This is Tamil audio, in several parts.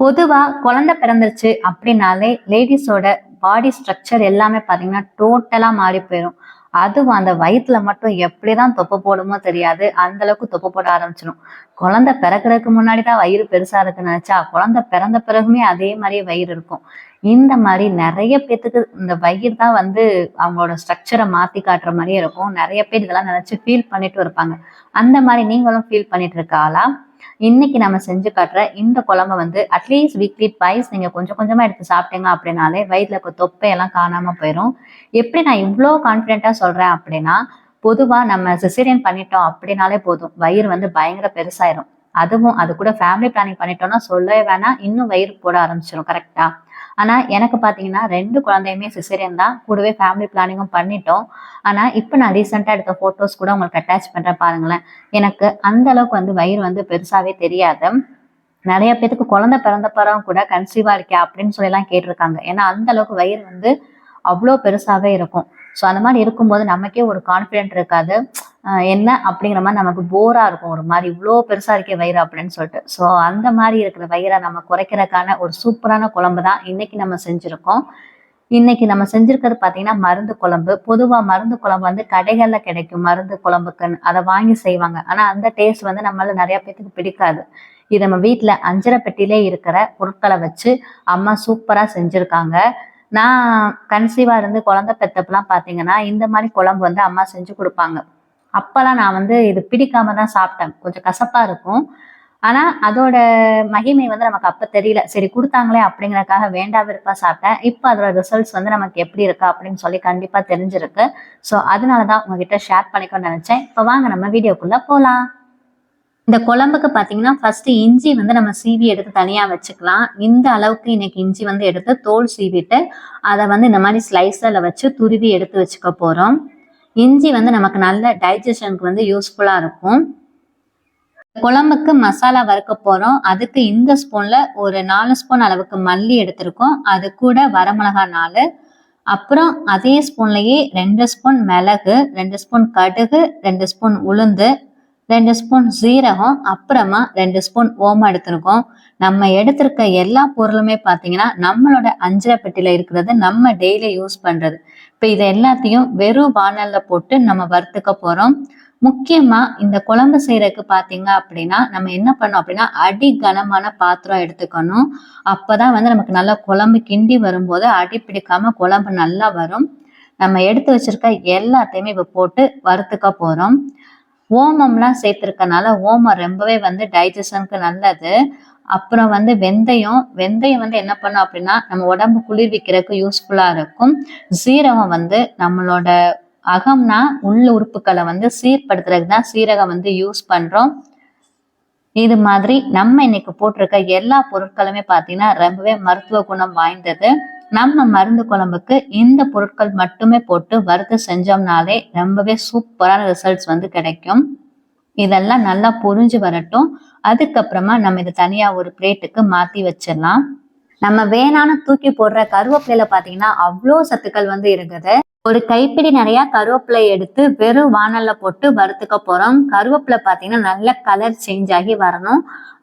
பொதுவாக குழந்தை பிறந்துருச்சு அப்படின்னாலே லேடிஸோட பாடி ஸ்ட்ரக்சர் எல்லாமே பார்த்தீங்கன்னா டோட்டலாக மாறி போயிடும் அதுவும் அந்த வயிற்றுல மட்டும் எப்படிதான் தொப்பை போடுமோ தெரியாது. அந்த அளவுக்கு தொப்பை போட ஆரம்பிச்சிடும் குழந்தை பிறக்கிறதுக்கு முன்னாடி தான் வயிறு பெருசா இருக்குன்னு நினைச்சா குழந்தை பிறந்த பிறகுமே அதே மாதிரியே வயிறு இருக்கும். இந்த மாதிரி நிறைய பேத்துக்கு இந்த வயிறு தான் வந்து அவங்களோட ஸ்ட்ரக்சரை மாத்தி காட்டுற மாதிரியே இருக்கும். நிறைய பேர் இதெல்லாம் நினைச்சு ஃபீல் பண்ணிட்டு இருப்பாங்க. அந்த மாதிரி நீங்களும் ஃபீல் பண்ணிட்டு இருக்காளா இன்னைக்கு நம்ம செஞ்சு காட்டுற இந்த குழம்பு வந்து அட்லீஸ்ட் வீக்லி ட்வைஸ் நீங்க கொஞ்சம் கொஞ்சமா எடுத்து சாப்பிட்டீங்க அப்படின்னாலே வயிற்றுல இப்போ தொப்பையெல்லாம் காணாம போயிடும் எப்படி நான் இவ்வளோ கான்ஃபிடென்ட்டா சொல்றேன் அப்படின்னா பொதுவா நம்ம சிசேரியன் பண்ணிட்டோம் அப்படின்னாலே போதும். வயிறு வந்து பயங்கர பெருசாயிரும். அதுவும் அது கூட ஃபேமிலி பிளானிங் பண்ணிட்டோம்னா சொல்லவே வேணாம். இன்னும் வயிறு போட ஆரம்பிச்சிடும் கரெக்டா ஆனால் எனக்கு பார்த்தீங்கன்னா ரெண்டு குழந்தையுமே சிசேரியன் தான். கூடவே ஃபேமிலி பிளானிங்கும் பண்ணிட்டோம். ஆனால் இப்போ நான் ரீசெண்டாக எடுத்த ஃபோட்டோஸ் கூட உங்களுக்கு அட்டாச் பண்ணுறேன் பாருங்களேன். எனக்கு அந்த அளவுக்கு வந்து வயிறு வந்து பெருசாகவே தெரியாது. நிறைய பேத்துக்கு குழந்தை பிறந்த பிறகு கூட கன்சீவாக இருக்கே அப்படின்னு சொல்லிலாம் கேட்டிருக்காங்க. ஏன்னா அந்த அளவுக்கு வயிறு வந்து அவ்வளோ பெருசாகவே இருக்கும். ஸோ அந்த மாதிரி இருக்கும்போது நமக்கே ஒரு கான்ஃபிடென்ட் இருக்காது. என்ன அப்படிங்கிற மாதிரி நமக்கு போரா இருக்கும். ஒரு மாதிரி இவ்வளோ பெருசா இருக்கே வயிறு அப்படின்னு சொல்லிட்டு. ஸோ அந்த மாதிரி இருக்கிற வயிறை நம்ம குறைக்கிறதுக்கான ஒரு சூப்பரான குழம்பு தான் இன்னைக்கு நம்ம செஞ்சிருக்கோம். இன்னைக்கு நம்ம செஞ்சிருக்கிறது பார்த்தீங்கன்னா மருந்து குழம்பு. பொதுவாக மருந்து குழம்பு வந்து கடைகளில் கிடைக்கும். மருந்து குழம்புக்குன்னு அதை வாங்கி செய்வாங்க. ஆனால் அந்த டேஸ்ட் வந்து நம்மளால நிறைய பேத்துக்கு பிடிக்காது. இது நம்ம வீட்டில் அஞ்சரை பெட்டியிலே இருக்கிற பொருட்களை வச்சு அம்மா சூப்பராக செஞ்சுருக்காங்க. நான் கன்சீவாக இருந்து குழந்தை பெத்தப்பெல்லாம் பார்த்தீங்கன்னா இந்த மாதிரி குழம்பு வந்து அம்மா செஞ்சு கொடுப்பாங்க. அப்போல்லாம் நான் வந்து இது பிடிக்காம தான் சாப்பிட்டேன். கொஞ்சம் கசப்பாக இருக்கும். ஆனால் அதோட மகிமை வந்து நமக்கு அப்போ தெரியல. சரி கொடுத்தாங்களே அப்படிங்கிறக்காக வேண்டா விருப்பா சாப்பிட்டேன். இப்போ அதோட ரிசல்ட்ஸ் வந்து நமக்கு எப்படி இருக்கா அப்படின்னு சொல்லி கண்டிப்பாக தெரிஞ்சிருக்கு. ஸோ அதனால தான் உங்ககிட்ட ஷேர் பண்ணிக்கணும்னு நினச்சேன். இப்போ வாங்க நம்ம வீடியோக்குள்ளே போகலாம் இந்த குழம்புக்கு பார்த்தீங்கன்னா ஃபர்ஸ்ட் இஞ்சி வந்து நம்ம சீவி எடுத்து தனியாக வச்சுக்கலாம். இந்த அளவுக்கு இன்னைக்கு இஞ்சி வந்து எடுத்து தோல் சீவிட்டு அதை வந்து இந்த மாதிரி ஸ்லைஸில் வச்சு துருவி எடுத்து வச்சுக்க போகிறோம் இஞ்சி வந்து நமக்கு நல்ல டைஜஷனுக்கு வந்து யூஸ்ஃபுல்லாக இருக்கும். குழம்புக்கு மசாலா வறுக்க போகிறோம் அதுக்கு இந்த ஸ்பூனில் ஒரு நாலு ஸ்பூன் அளவுக்கு மல்லி எடுத்திருக்கோம். அது கூட வரமிளகா நாலு. அப்புறம் அதே ஸ்பூன்லேயே ரெண்டு ஸ்பூன் மிளகு ரெண்டு ஸ்பூன் கடுகு ரெண்டு ஸ்பூன் உளுந்து ரெண்டு ஸ்பூன் சீரகம் அப்புறமா ரெண்டு ஸ்பூன் ஓமம் எடுத்திருக்கோம். நம்ம எடுத்திருக்க எல்லா பொருளுமே பார்த்தீங்கன்னா நம்மளோட அஞ்சரை இருக்கிறது நம்ம டெய்லி யூஸ் பண்றது. இப்போ இது எல்லாத்தையும் வெறும் வானல்ல போட்டு நம்ம வறுத்துக்க போறோம். முக்கியமா இந்த குழம்பு செய்யறதுக்கு பாத்தீங்க அப்படின்னா நம்ம என்ன பண்ணோம் அப்படின்னா அடி கனமான பாத்திரம் எடுத்துக்கணும். அப்பதான் வந்து நமக்கு நல்லா குழம்பு கிண்டி வரும்போது அடி பிடிக்காம குழம்பு நல்லா வரும். நம்ம எடுத்து வச்சிருக்க எல்லாத்தையுமே இப்போ போட்டு வறுத்துக்க போறோம். ஓமம்லாம் சேர்த்துருக்கனால ஓமம் ரொம்பவே வந்து டைஜஷனுக்கு நல்லது. அப்புறம் வந்து வெந்தயம் வெந்தயம் வந்து என்ன பண்ணும் அப்படின்னா நம்ம உடம்பு குளிர்விக்கிறதுக்கு யூஸ்ஃபுல்லாக இருக்கும். சீரகம் வந்து நம்மளோட அகம்னா உள்ள உறுப்புகளை வந்து சீர்படுத்துறதுக்கு தான் சீரகம் வந்து யூஸ் பண்ணுறோம் இது மாதிரி நம்ம இன்னைக்கு போட்டிருக்க எல்லா பொருட்களுமே பார்த்தீங்கன்னா ரொம்பவே மருத்துவ குணம் வாய்ந்தது. நம்ம மருந்து குழம்புக்கு இந்த பொருட்கள் மட்டுமே போட்டு வறுத்து செஞ்சோம்னாலே ரொம்பவே சூப்பரான ரிசல்ட்ஸ் வந்து கிடைக்கும். இதெல்லாம் நல்லா புரிஞ்சு வரட்டும். அதுக்கப்புறமா நம்ம இதை தனியா ஒரு பிளேட்டுக்கு மாத்தி வச்சிடலாம். நம்ம வேணான்னு தூக்கி போடுற கருவேப்பிலையில பாத்தீங்கன்னா அவ்வளோ சத்துக்கள் வந்து இருக்குது. ஒரு கைப்பிடி நிறைய கருவேப்பிலை எடுத்து வெறும் வானல்ல போட்டு வறுத்துக்க போறோம். கருவேப்பிலை பாத்தீங்கன்னா நல்ல கலர் சேஞ்ச் ஆகி வரணும்.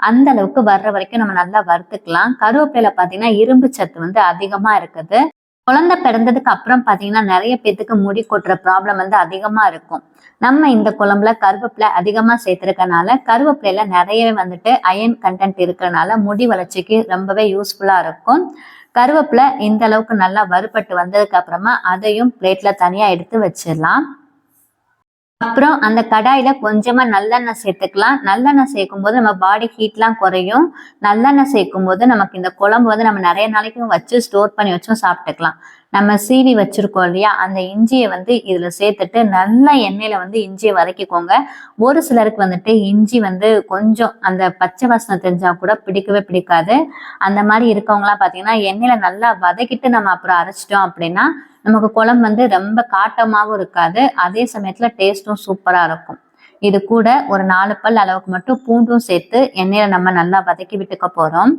அந்த அளவுக்கு வர்ற வரைக்கும் நம்ம நல்லா வறுத்துக்கலாம். கருவேப்பிலையில பாத்தீங்கன்னா இரும்பு சத்து வந்து அதிகமா இருக்குது. குழந்தை பிறந்ததுக்கு அப்புறம் பாத்தீங்கன்னா நிறைய பேத்துக்கு முடி கொட்டுற ப்ராப்ளம் வந்து அதிகமா இருக்கும். நம்ம இந்த குழம்புல கருவேப்பிலை அதிகமா சேர்த்துருக்கனால கருவேப்பிலையில நிறையவே வந்துட்டு அயன் கண்டென்ட் இருக்கிறனால முடி வளர்ச்சிக்கு ரொம்பவே யூஸ்ஃபுல்லா இருக்கும். கருவேப்பிலை இந்த அளவுக்கு நல்லா வறுபட்டு வந்ததுக்கு அப்புறமா அதையும் பிளேட்ல தனியா எடுத்து வச்சிடலாம். அப்புறம் அந்த கடாயில கொஞ்சமா நல்லெண்ணெய் சேர்த்துக்கலாம். நல்லெண்ணெய் சேர்க்கும் போது நம்ம பாடி ஹீட்லாம் குறையும். நல்லெண்ணெய் சேர்க்கும் போது நமக்கு இந்த குழம்பு வந்து நம்ம நிறைய நாளைக்கு வச்சு ஸ்டோர் பண்ணி வச்சும் சாப்பிட்டுக்கலாம். நம்ம சீவி வச்சிருக்கோம் இல்லையா? அந்த இஞ்சியை வந்து இதுல சேர்த்துட்டு நல்ல எண்ணெயில வந்து இஞ்சியை வதக்கிக்கோங்க. ஒரு சிலருக்கு வந்துட்டு இஞ்சி வந்து கொஞ்சம் அந்த பச்சை வாசனை தெரிஞ்சா கூட பிடிக்கவே பிடிக்காது. அந்த மாதிரி இருக்கவங்களாம் பாத்தீங்கன்னா எண்ணெயில நல்லா வதக்கிட்டு நம்ம அப்புறம் அரைச்சிட்டோம் அப்படின்னா நமக்கு குழம்பு வந்து ரொம்ப காட்டமாகவும் இருக்காது. அதே சமயத்துல டேஸ்ட்டும் சூப்பரா இருக்கும். இது கூட ஒரு நாலு பல் அளவுக்கு மட்டும் பூண்டும் சேர்த்து எண்ணெயில நம்ம நல்லா வதக்கி விட்டுக்க போறோம்.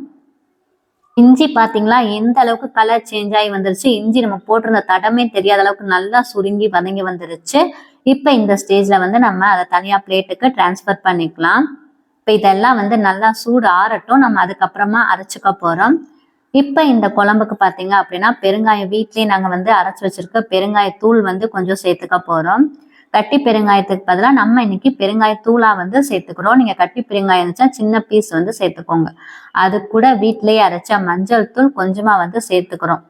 இஞ்சி பாத்தீங்களா? எந்த அளவுக்கு கலர் சேஞ்ச் ஆகி வந்துருச்சு? இஞ்சி நம்ம போட்டிருந்த தடமே தெரியாத அளவுக்கு நல்லா சுருங்கி வதங்கி வந்துருச்சு. இப்ப இந்த ஸ்டேஜ்ல வந்து நம்ம அதை தனியா பிளேட்டுக்கு டிரான்ஸ்ஃபர் பண்ணிக்கலாம். இப்போ இதெல்லாம் வந்து நல்லா சூடு ஆறட்டும். நம்ம அதுக்கப்புறமா அரைச்சிக்க போறோம். இப்போ இந்த குழம்புக்கு பார்த்தீங்க அப்படின்னா பெருங்காயம் வீட்லயே நாங்கள் வந்து அரைச்சி வச்சிருக்க பெருங்காயத்தூள் வந்து கொஞ்சம் சேர்த்துக்க போறோம். கட்டி பெருங்காயத்துக்கு பதிலாக நம்ம இன்னைக்கு பெருங்காயத்தூளா வந்து சேர்த்துக்கிறோம். நீங்க கட்டி பெருங்காயம் இருந்துச்சா சின்ன பீஸ் வந்து சேர்த்துக்கோங்க. அது கூட வீட்டிலேயே அரைச்ச மஞ்சள் தூள் கொஞ்சமா வந்து சேர்த்துக்கிறோம்.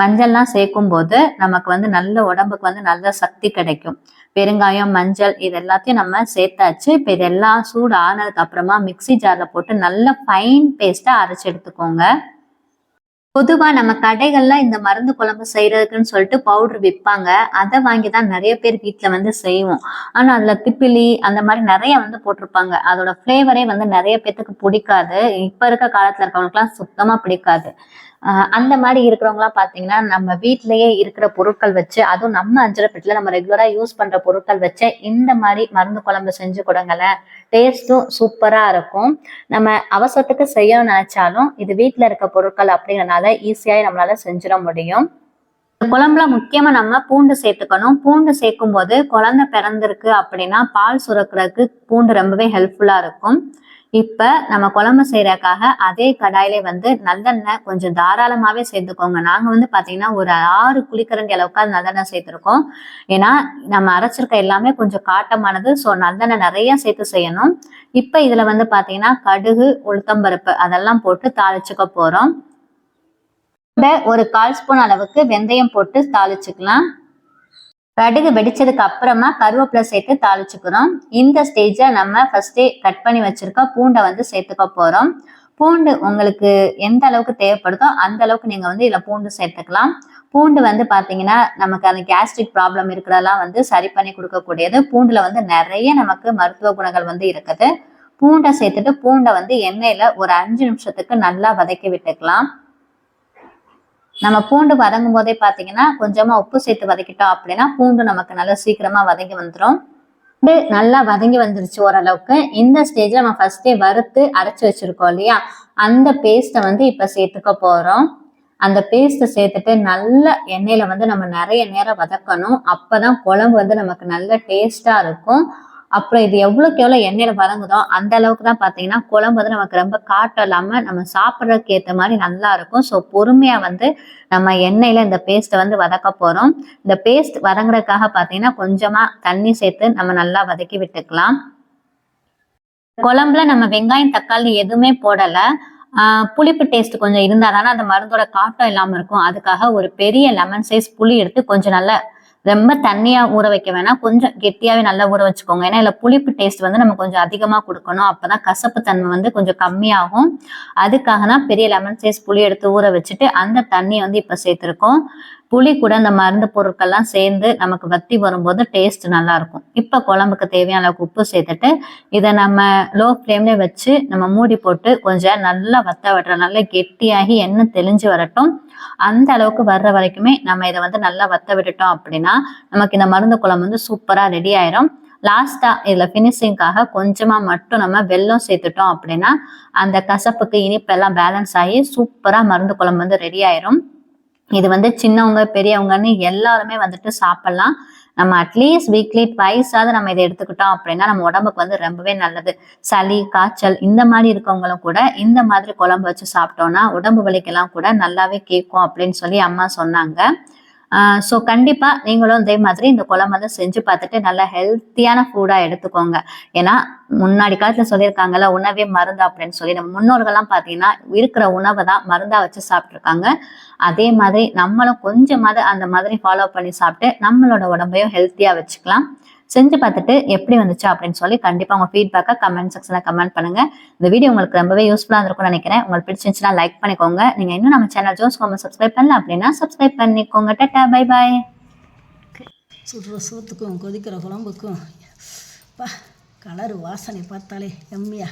மஞ்சள்லாம் சேர்க்கும் போது நமக்கு வந்து நல்ல உடம்புக்கு வந்து நல்ல சக்தி கிடைக்கும். பெருங்காயம் மஞ்சள் இது எல்லாத்தையும் நம்ம சேர்த்தாச்சு. இப்போ இதெல்லாம் சூடு ஆனதுக்கு அப்புறமா மிக்ஸி ஜார்ல போட்டு நல்ல ஃபைன் பேஸ்டா அரைச்சு எடுத்துக்கோங்க. பொதுவா நம்ம கடைகள்ல இந்த மருந்து குழம்பு செய்யறதுக்குன்னு சொல்லிட்டு பவுடர் விற்பாங்க அதை வாங்கி தான் நிறைய பேர் வீட்டில் வந்து செய்வோம். ஆனா அதுல திப்பிலி அந்த மாதிரி நிறைய வந்து போட்டிருப்பாங்க. அதோட ஃப்ளேவரே வந்து நிறைய பேத்துக்கு பிடிக்காது. இப்ப இருக்க காலத்துல இருக்கவங்களுக்குலாம் சுத்தமா பிடிக்காது. அந்த மாதிரி இருக்கிறவங்களாம் பாத்தீங்கன்னா நம்ம வீட்லயே இருக்கிற பொருட்கள் வச்சு அதுவும் நம்ம அஞ்சரை பெட்டில நம்ம ரெகுலரா யூஸ் பண்ற பொருட்கள் வச்சு இந்த மாதிரி மருந்து குழம்பு செஞ்சு கொடுங்களேன். டேஸ்ட்டும் சூப்பரா இருக்கும். நம்ம அவசரத்துக்கு செய்யணும்னு நினைச்சாலும் இது வீட்டில் இருக்க பொருட்கள் அப்படிங்கறனால ஈஸியா நம்மளால செஞ்சிட முடியும். குழம்புல முக்கியமா நம்ம பூண்டு சேர்த்துக்கணும். பூண்டு சேர்க்கும் போது குழந்தை பிறந்திருக்கு அப்படின்னா பால் சுரக்கிறதுக்கு பூண்டு ரொம்பவே ஹெல்ப்ஃபுல்லா இருக்கும். இப்ப நம்ம குழம்பு செய்யறக்காக அதே கடாயிலே வந்து நல்லெண்ணெய் கொஞ்சம் தாராளமாவே சேர்த்துக்கோங்க. நாங்க வந்து பாத்தீங்கன்னா ஒரு ஆறு குளிக்கரண்டி அளவுக்கு அது நல்லெண்ணெய் சேர்த்துருக்கோம். ஏன்னா நம்ம அரைச்சிருக்க எல்லாமே கொஞ்சம் காட்டமானது. ஸோ நல்லெண்ணெய் நிறைய சேர்த்து செய்யணும். இப்ப இதுல வந்து பாத்தீங்கன்னா கடுகு உளுத்தம்பருப்பு அதெல்லாம் போட்டு தாளிச்சுக்க போறோம். ஒரு கால் ஸ்பூன் அளவுக்கு வெந்தயம் போட்டு தாளிச்சுக்கலாம். கடுகு வெடிச்சதுக்கு அப்புறமா கருவேப்பிலை சேர்த்து தாளிச்சுக்கிறோம். இந்த ஸ்டேஜை நம்ம ஃபர்ஸ்டே கட் பண்ணி வச்சிருக்க பூண்டை வந்து சேர்த்துக்க போறோம். பூண்டு உங்களுக்கு எந்த அளவுக்கு தேவைப்படுதோ அந்த அளவுக்கு நீங்க வந்து இதுல பூண்டு சேர்த்துக்கலாம். பூண்டு வந்து பாத்தீங்கன்னா நமக்கு அந்த கேஸ்ட்ரிக் ப்ராப்ளம் இருக்கிறதெல்லாம் வந்து சரி பண்ணி கொடுக்கக்கூடியது. பூண்டுல வந்து நிறைய நமக்கு மருத்துவ குணங்கள் வந்து இருக்குது. பூண்டை சேர்த்துட்டு பூண்டை வந்து எண்ணெயில ஒரு அஞ்சு நிமிஷத்துக்கு நல்லா வதக்கி விட்டுக்கலாம். நம்ம பூண்டு வதங்கும் போதே பாத்தீங்கன்னா கொஞ்சமா உப்பு சேர்த்து வதக்கிட்டோம் அப்படின்னா பூண்டு நமக்கு நல்லா சீக்கிரமா வதங்கி வந்துடும் பூண்டு நல்லா வதங்கி வந்துருச்சு ஓரளவுக்கு. இந்த ஸ்டேஜ்ல நம்ம ஃபர்ஸ்டே வறுத்து அரைச்சு வச்சிருக்கோம் இல்லையா? அந்த பேஸ்ட்டை வந்து இப்ப சேர்த்துக்க போறோம். அந்த பேஸ்ட்டை சேர்த்துட்டு நல்ல எண்ணெயில வந்து நம்ம நிறைய நேரம் வதக்கணும். அப்பதான் குழம்பு வந்து நமக்கு நல்ல டேஸ்டா இருக்கும். அப்புறம் இது எவ்வளோக்கு எவ்வளோ எண்ணெயில் வதங்குதோ அந்த அளவுக்கு தான் பார்த்தீங்கன்னா குழம்பு வந்து நமக்கு ரொம்ப காட்டம் இல்லாமல் நம்ம சாப்பிட்றதுக்கு ஏற்ற மாதிரி நல்லா இருக்கும். ஸோ பொறுமையாக வந்து நம்ம எண்ணெயில் இந்த பேஸ்ட்டை வந்து வதக்க போகிறோம் இந்த பேஸ்ட் வதங்குறதுக்காக பார்த்தீங்கன்னா கொஞ்சமாக தண்ணி சேர்த்து நம்ம நல்லா வதக்கி விட்டுக்கலாம். குழம்புல நம்ம வெங்காயம் தக்காளி எதுவுமே போடலை. புளிப்பு டேஸ்ட் கொஞ்சம் இருந்தால் தானே அந்த மருந்தோட காட்டம் இல்லாமல் இருக்கும். அதுக்காக ஒரு பெரிய லெமன் சைஸ் புளி எடுத்து கொஞ்சம் நல்லா ரொம்ப தண்ணியா ஊற வைக்க வேணாம். கொஞ்சம் கெட்டியாவே நல்லா ஊற வச்சுக்கோங்க. ஏன்னா இதுல புளிப்பு டேஸ்ட் வந்து நம்ம கொஞ்சம் அதிகமா கொடுக்கணும். அப்பதான் கசப்பு தன்மை வந்து கொஞ்சம் கம்மியாகும். அதுக்காக தான் பெரிய லெமன் சைஸ் புளி எடுத்து ஊற வச்சுட்டு அந்த தண்ணியை வந்து இப்ப சேர்த்திருக்கோம். புளி கூட அந்த மருந்து பொருட்கள்லாம் சேர்ந்து நமக்கு வத்தி வரும்போது டேஸ்ட் நல்லா இருக்கும் இப்போ குழம்புக்கு தேவையான அளவுக்கு உப்பு சேர்த்துட்டு இதை நம்ம லோ ஃப்ளேம்ல வச்சு நம்ம மூடி போட்டு கொஞ்சம் நல்லா வத்த விடுற நல்லா கெட்டியாகி எண்ணெய் தெளிஞ்சு வரட்டும். அந்த அளவுக்கு வர்ற வரைக்குமே நம்ம இதை வந்து நல்லா வத்த விட்டுட்டோம் அப்படின்னா நமக்கு இந்த மருந்து குழம்பு வந்து சூப்பராக ரெடி ஆயிரும். லாஸ்டா இதுல ஃபினிஷிங்காக கொஞ்சமா மட்டும் நம்ம வெல்லம் சேர்த்துட்டோம் அப்படின்னா அந்த கசப்புக்கு இனிப்பெல்லாம் பேலன்ஸ் ஆகி சூப்பரா மருந்து குழம்பு வந்து ரெடி ஆயிரும். இது வந்து சின்னவங்க பெரியவங்கன்னு எல்லாருமே வந்துட்டு சாப்பிடலாம். நம்ம அட்லீஸ்ட் வீக்லி ட்வைஸாவது நம்ம இதை எடுத்துக்கிட்டோம் அப்படின்னா நம்ம உடம்புக்கு வந்து ரொம்பவே நல்லது. சளி காய்ச்சல் இந்த மாதிரி இருக்கவங்களும் கூட இந்த மாதிரி குழம்பு வச்சு சாப்பிட்டோம்னா உடம்பு வலிக்கெல்லாம் கூட நல்லாவே கேட்கும் அப்படின்னு சொல்லி அம்மா சொன்னாங்க. ஸோ கண்டிப்பா நீங்களும் இதே மாதிரி இந்த குழம்பு செஞ்சு பார்த்துட்டு நல்லா ஹெல்த்தியான ஃபுட்டாக எடுத்துக்கோங்க. ஏன்னா முன்னாடி காலத்துல சொல்லியிருக்காங்கல்ல உணவே மருந்து அப்படின்னு சொல்லி. நம்ம முன்னோர்கள்லாம் பார்த்தீங்கன்னா இருக்கிற உணவை தான் மருந்தா வச்சு சாப்பிட்ருக்காங்க அதே மாதிரி நம்மளும் கொஞ்சமாவது அந்த மாதிரி ஃபாலோ பண்ணி சாப்பிட்டு நம்மளோட உடம்பையும் ஹெல்த்தியா வச்சுக்கலாம். செஞ்சு பார்த்துட்டு எப்படி வந்துச்சு அப்படின்னு சொல்லி கண்டிப்பாக உங்கள் ஃபீட்பேக்கை கமெண்ட் செக்ஷனில் கமெண்ட் பண்ணுங்கள் இந்த வீடியோ உங்களுக்கு ரொம்பவே யூஸ்ஃபுல்லாக இருக்கும்னு நினைக்கிறேன். உங்களுக்கு பிடிச்சிருந்துச்சுன்னா லைக் பண்ணிக்கோங்க. நீங்கள் இன்னும் நம்ம சேனல் ஜோஸ் கோம சப்ஸ்கிரைப் பண்ணல அப்படின்னா சப்ஸ்கிரைப் பண்ணிக்கோங்க. டட்டா பை பாய் சுடுற சோத்துக்கும் கொதிக்கிற குழம்புக்கும் பா கலரு வாசனை பார்த்தாலே எம்மியா.